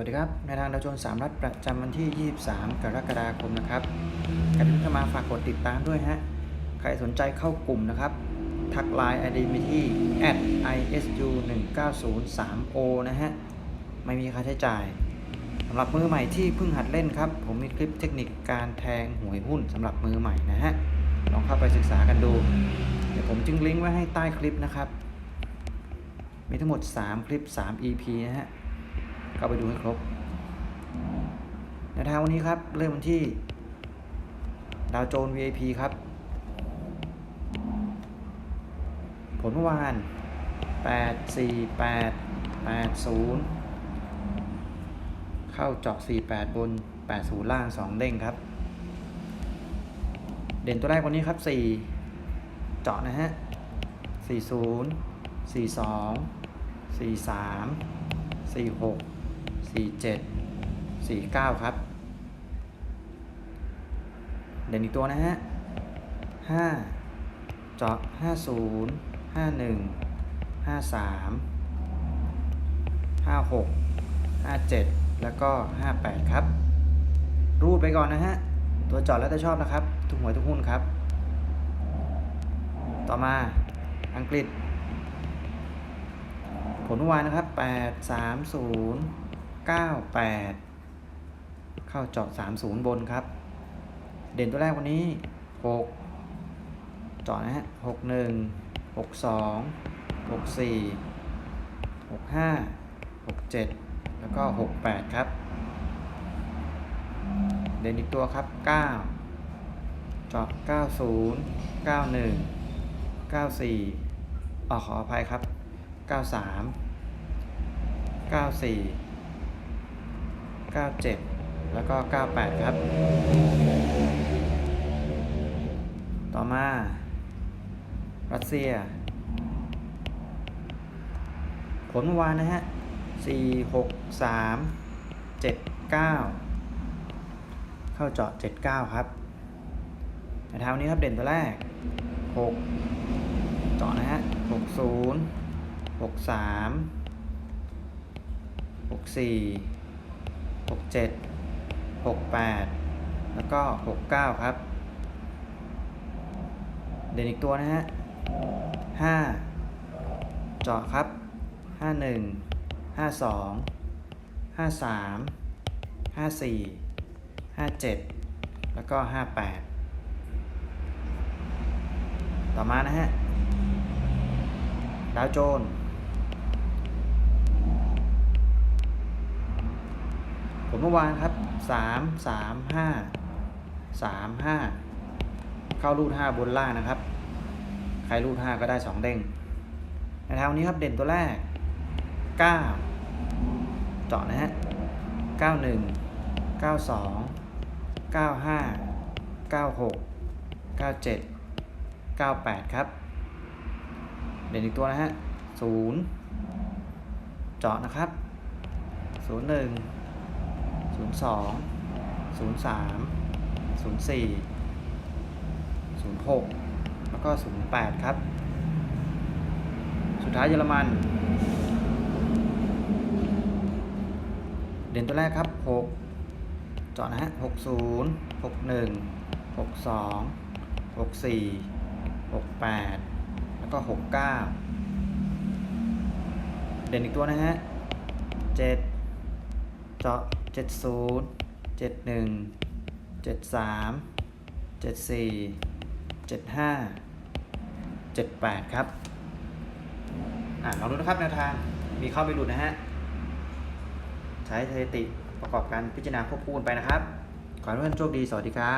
วัสดีครับในทางดาวโจนส์3รัฐประจำวันที่ 23 กรกฎาคมนะครับใครที่เพิ่งเข้ามาฝากกดติดตามด้วยฮะ ใครสนใจเข้ากลุ่มนะครับ ทักไลน์ ID มีที่ @isu 1 9 0 3 o นะฮะ ไม่มีค่าใช้จ่ายสำหรับมือใหม่ที่เพิ่งหัดเล่นครับ ผมมีคลิปเทคนิคการแทงหวยหุ้นสำหรับมือใหม่นะฮะ ลองเข้าไปศึกษากันดู เดี๋ยวผมจึงลิงก์ไว้ให้ใต้คลิปนะครับ มีทั้งหมด 3 คลิป 3 EP นะฮะ เข้าไปดูให้ครบในทางวันนี้ครับ เริ่มวันที่ ดาวโจน VIP ครับ ผลเมื่อวาน 8 4 8 8 0 เข้าเจาะ48 บน 80 ล่าง 2 เด้งครับ เด่นตัวแรกวันนี้ครับ 4 เจาะนะฮะ 40 42 43 46 47 49 ครับ เด่นอีกตัวนะฮะ 5 เจาะ 50 51 53 56 57 แล้วก็ 58 ครับ รูดไปก่อนนะฮะ ตัวจาะแล้วแต่ชอบนะครับ ทุกหวยทุกหุ้นครับ ต่อมาอังกฤษผลเมื่อวานนะครับ 8 3 0 9 8 เข้าเจาะ 30 บนครับ เด่นตัวแรกวันนี้ 6 เจาะนะฮะ 6 1 6 2 6 4 6 5 6 7 แล้วก็ 6 8 ครับ เด่นอีกตัวครับ 9 เจาะ 90 91 94อ๋อขออภัยครับ 93 94 97 แล้วก็ 98 ครับ ต่อมา รัสเซีย ผลวานนะฮะ 4 6 3 7 9 เข้าเจาะ 79 ครับในเท้านี้ครับเด่นตัวแรก 6 เจาะนะฮะ 60 63 64 67 68 แล้วก็ 69 ครับ เด่นอีกตัวนะฮะ 5 เจาะครับ 51 52 53 54 57 แล้วก็ 58 ต่อมานะฮะ ดาวโจนส์ผ ลเมื่อวานครับ3 3 5 3 5เข้ารูด5บนล่างนะครับ ใครรูด5ก็ได้2เด้งในทางนี้ครับเด่นตัวแรก9เจาะนะฮะ91 92 95 96 97 98ครับ เด่นอีกตัวนะฮะ0เจาะนะครับ01 02 03 04 06 แล้วก็ 08 ครับ สุดท้ายเยอรมัน เด่นตัวแรกครับ 6 เจาะนะฮะ 60 61 62 64 68 แล้วก็ 69 เด่นอีกตัวนะฮะ 7 เจาะ 70 71 73 74 75 78 ครับ อ่าลองดูนะครับแนวทาง มีเข้าไปหลุดนะฮะ ใช้สถิติประกอบการพิจารณาควบคู่กันไปนะครับ ขอให้ทุกท่านโชคดี สวัสดีครับ